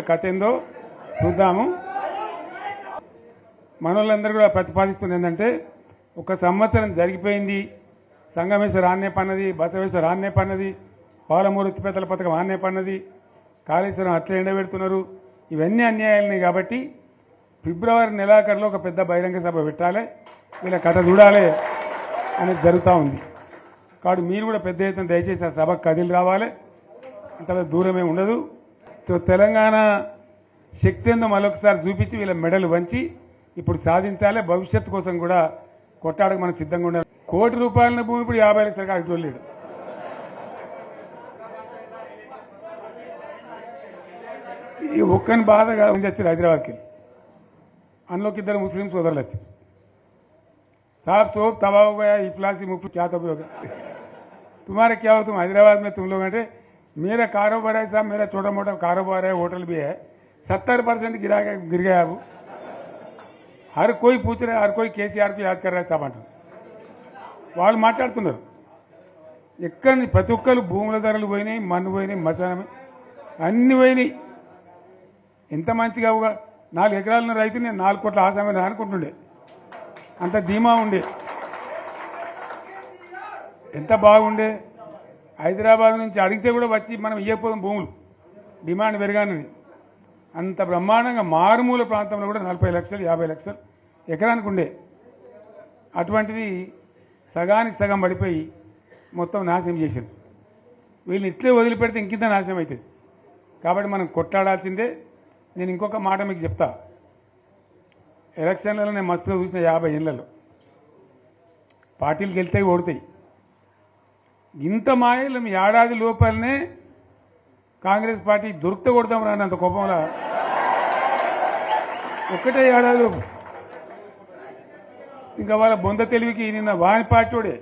కథ ఏందో చూద్దాము. మనోళ్ళందరూ కూడా ప్రతిపాదిస్తుంది ఏంటంటే ఒక సంవత్సరం జరిగిపోయింది సంగమేశ్వర ఆన్నే పన్నది బసవేశ్వర ఆన్నే పన్నది పాలమూరు ఎత్తిపేతల పథకం ఆన్నే పన్నది కాళేశ్వరం అట్లే ఎండబెడుతున్నారు. ఇవన్నీ అన్యాయాలని కాబట్టి ఫిబ్రవరి నెలాఖరులో ఒక పెద్ద బహిరంగ సభ పెట్టాలి వీళ్ళ కథ చూడాలి అనేది జరుగుతూ ఉంది. కాబట్టి మీరు కూడా పెద్ద ఎత్తున దయచేసి ఆ సభకు కదిలి రావాలి. అంత దూరమే ఉండదు. తెలంగాణ శక్తి ఏందో మరొకసారి చూపించి వీళ్ళ మెడలు వంచి ఇప్పుడు సాధించాలి భవిష్యత్తు కోసం కూడా కొట్టాడకు మనం సిద్ధంగా ఉండాలి కోటి రూపాయల భూమి ఇప్పుడు యాభై లక్షల కాడికి లేడు ఈ ఒక్కని బాధగా ఉంది వచ్చారు హైదరాబాద్కి అందులోకి ఇద్దరు ముస్లిం సోదరులు వచ్చారు साहब सोप तबाह हो गया इफलासी मुफ्त क्या तब होगा तुम्हारे क्या हो तुम हैदराबाद में तुम लोग हैं मेरा कारोबार है साहब मेरा छोटा मोटा कारोबार है होटल भी है सत्तर परसेंट गिरा के गिर गया अब हर कोई पूछ रहा है हर कोई కేసీఆర్ కు యాద్ कर रहा है साहब అంటారు వాళ్ళు మాట్లాడుతున్నారు ఎక్కడ ని- ప్రతి ఒక్కరు భూముల ధరలు పోయినాయి మన్ను పోయినాయి మసానం అన్ని పోయినాయి ఎంత మంచిగా ఒక నాలుగు ఎకరాల రైతు నేను నాలుగు కోట్ల ఆసామని అనుకుంటుండే అంత ధీమా ఉండే ఎంత బాగుండే హైదరాబాద్ నుంచి అడిగితే కూడా వచ్చి మనం ఇవ్వకపోదాం భూములు. డిమాండ్ పెరగానని అంత బ్రహ్మాండంగా మారుమూల ప్రాంతంలో కూడా నలభై లక్షలు యాభై లక్షలు ఎకరానికి ఉండే. అటువంటిది సగానికి సగం పడిపోయి మొత్తం నాశనం చేసింది. వీళ్ళని ఇట్లే వదిలిపెడితే ఇంకింత నాశనం అవుతుంది కాబట్టి మనం కొట్లాడాల్సిందే. నేను ఇంకొక మాట మీకు చెప్తా. ఎలక్షన్లలో నేను మస్తుగా చూసిన యాభై ఏళ్ళలో పార్టీలు గెలితే ఓడతాయి. ఇంత మాయలు మీ ఏడాది లోపలనే కాంగ్రెస్ పార్టీ దొరికితే కొడతాం రాని అంత కోపంలా. ఒక్కటే ఏడాది ఇంకా వాళ్ళ బొంద తెలివికి నిన్న వాని పార్టీడే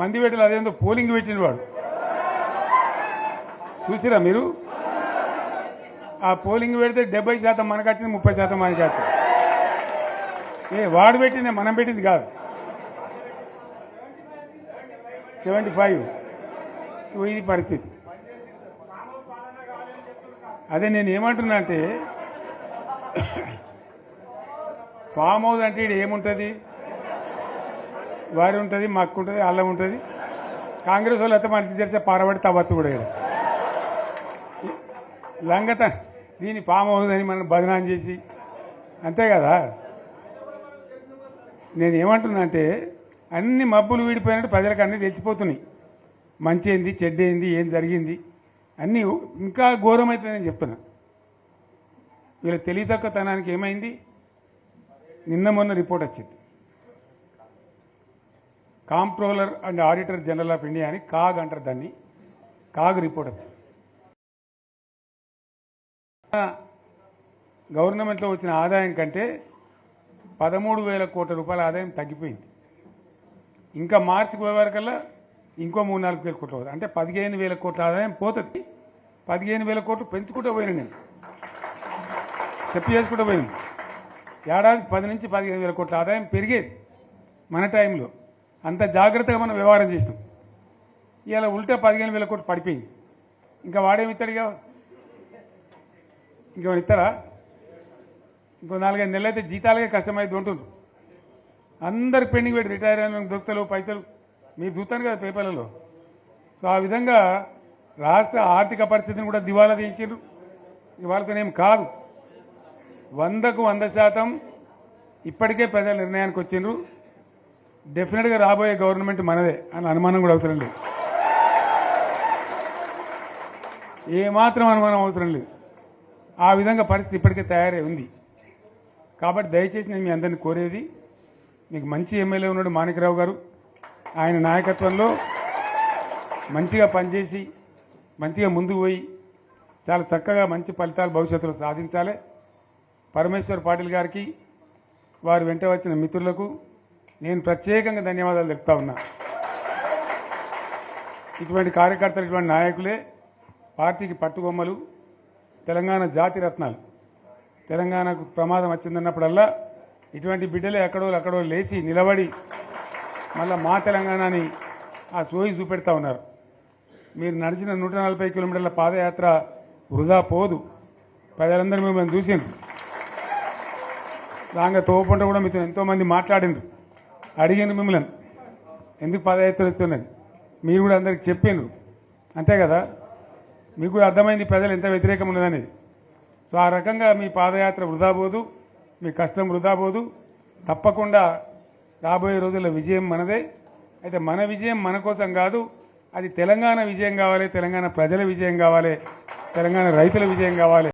మంది పెట్టలు అదేందో పోలింగ్ పెట్టిన వాడు. చూసిరా మీరు? ఆ పోలింగ్ పెడితే డెబ్బై శాతం మనకు వచ్చింది ముప్పై శాతం మనకి వచ్చింది ఏ వాడు పెట్టిందే మనం పెట్టింది కాదు. Seventy five. ఇది పరిస్థితి. అదే నేను ఏమంటున్నా అంటే ఫామ్ హౌస్ అంటే ఇక్కడ ఏముంటుంది? వారి ఉంటుంది మక్కు ఉంటుంది అల్లం ఉంటుంది. కాంగ్రెస్ వాళ్ళు అయితే మనిషి తెరిస్తే పారబడి తవ్వచ్చు కూడా ఈడ. లంగత దీని ఫామ్ హౌస్ అని మనం బదనాం చేసి అంతే కదా? నేను ఏమంటున్నా అంటే అన్ని మబ్బులు వీడిపోయినట్టు ప్రజలకు అన్నీ తెలిసిపోతున్నాయి మంచి ఏంది చెడ్డ ఏంది ఏం జరిగింది? అన్నీ ఇంకా ఘోరమైతుందని చెప్తున్నా. వీళ్ళ తెలియతక్కతనానికి ఏమైంది? నిన్న మొన్న రిపోర్ట్ వచ్చింది. Comptroller and auditor general of India అని కాగ్ అంటారు దాన్ని. కాగ్ రిపోర్ట్ వచ్చింది. గవర్నమెంట్లో వచ్చిన ఆదాయం కంటే పదమూడు వేల కోట్ల రూపాయల ఆదాయం తగ్గిపోయింది. ఇంకా మార్చి వరకల్లా ఇంకో మూడు నాలుగు వేల కోట్లు అవుతుంది అంటే పదిహేను వేల కోట్ల ఆదాయం పోతుంది. పదిహేను వేల కోట్లు పెంచుకుంటూ పోయినా నేను. చెప్పి చేసుకుంటూ పోయింది ఏడాది పది నుంచి పదిహేను వేల కోట్ల ఆదాయం పెరిగేది మన టైంలో. అంత జాగ్రత్తగా మనం వ్యవహారం చేసినాం. ఇవాళ ఉల్టా పదిహేను వేల కోట్లు పడిపోయింది. ఇంకా వాడేమి ఇస్తాడుగా ఇంకేమైనా ఇస్తారా ఇంకో నాలుగైదు నెలలు అయితే జీతాలకే కష్టమైంది ఉంటుండ్రు. అందరు పెండింగ్ పెట్టి రిటైర్ అయిన దొరుకుతలు పైసలు. మీరు చూస్తాను కదా పేపర్లలో. సో ఆ విధంగా రాష్ట్ర ఆర్థిక పరిస్థితిని కూడా దివాలా తీయించారు ఇవాళతోనేం కాదు. వందకు వంద శాతం ఇప్పటికే ప్రజల నిర్ణయానికి వచ్చిండ్రు. డెఫినెట్గా రాబోయే గవర్నమెంట్ మనదే అని అనుమానం కూడా అవసరం లేదు. ఏమాత్రం అనుమానం అవసరం లేదు. ఆ విధంగా పరిస్థితి ఇప్పటికే తయారై ఉంది. కాబట్టి దయచేసి నేను మీ అందరిని కోరేది మీకు మంచి ఎమ్మెల్యే ఉన్నాడు మాణికరావు గారు. ఆయన నాయకత్వంలో మంచిగా పనిచేసి మంచిగా ముందుకు పోయి చాలా చక్కగా మంచి ఫలితాలు భవిష్యత్తులో సాధించాలి. పరమేశ్వర్ పాటిల్ గారికి వారు వెంట వచ్చిన మిత్రులకు నేను ప్రత్యేకంగా ధన్యవాదాలు చెప్తా ఉన్నా. ఇటువంటి కార్యకర్తలు ఇటువంటి నాయకులే పార్టీకి పట్టుకొమ్మలు తెలంగాణ జాతి రత్నాలు. తెలంగాణకు ప్రమాదం వచ్చిందన్నప్పుడల్లా ఇటువంటి బిడ్డలే ఎక్కడో ఎక్కడో లేచి నిలబడి మళ్ళీ మా తెలంగాణని ఆ సోయి చూపెడతా ఉన్నారు. మీరు నడిచిన నూట నలభై కిలోమీటర్ల పాదయాత్ర వృధా పోదు. ప్రజలందరూ మిమ్మల్ని చూసిండ్రు. దాంగా తోపుంట కూడా మీతో ఎంతోమంది మాట్లాడిండ్రు. అడిగిండ్రు మిమ్మల్ని. ఎందుకు పాదయాత్ర ఎత్తున్నది? మీరు కూడా అందరికి చెప్పిండ్రు అంతే కదా? మీకు కూడా అర్థమైంది ప్రజలు ఎంత వ్యతిరేకం ఉన్నదనేది సో ఆ రకంగా మీ పాదయాత్ర వృధా పోదు. మీ కష్టం వృధా పోదు. తప్పకుండా రాబోయే రోజుల్లో విజయం మనదే. అయితే మన విజయం మన కోసం కాదు అది తెలంగాణ విజయం కావాలి తెలంగాణ ప్రజల విజయం కావాలి తెలంగాణ రైతుల విజయం కావాలి.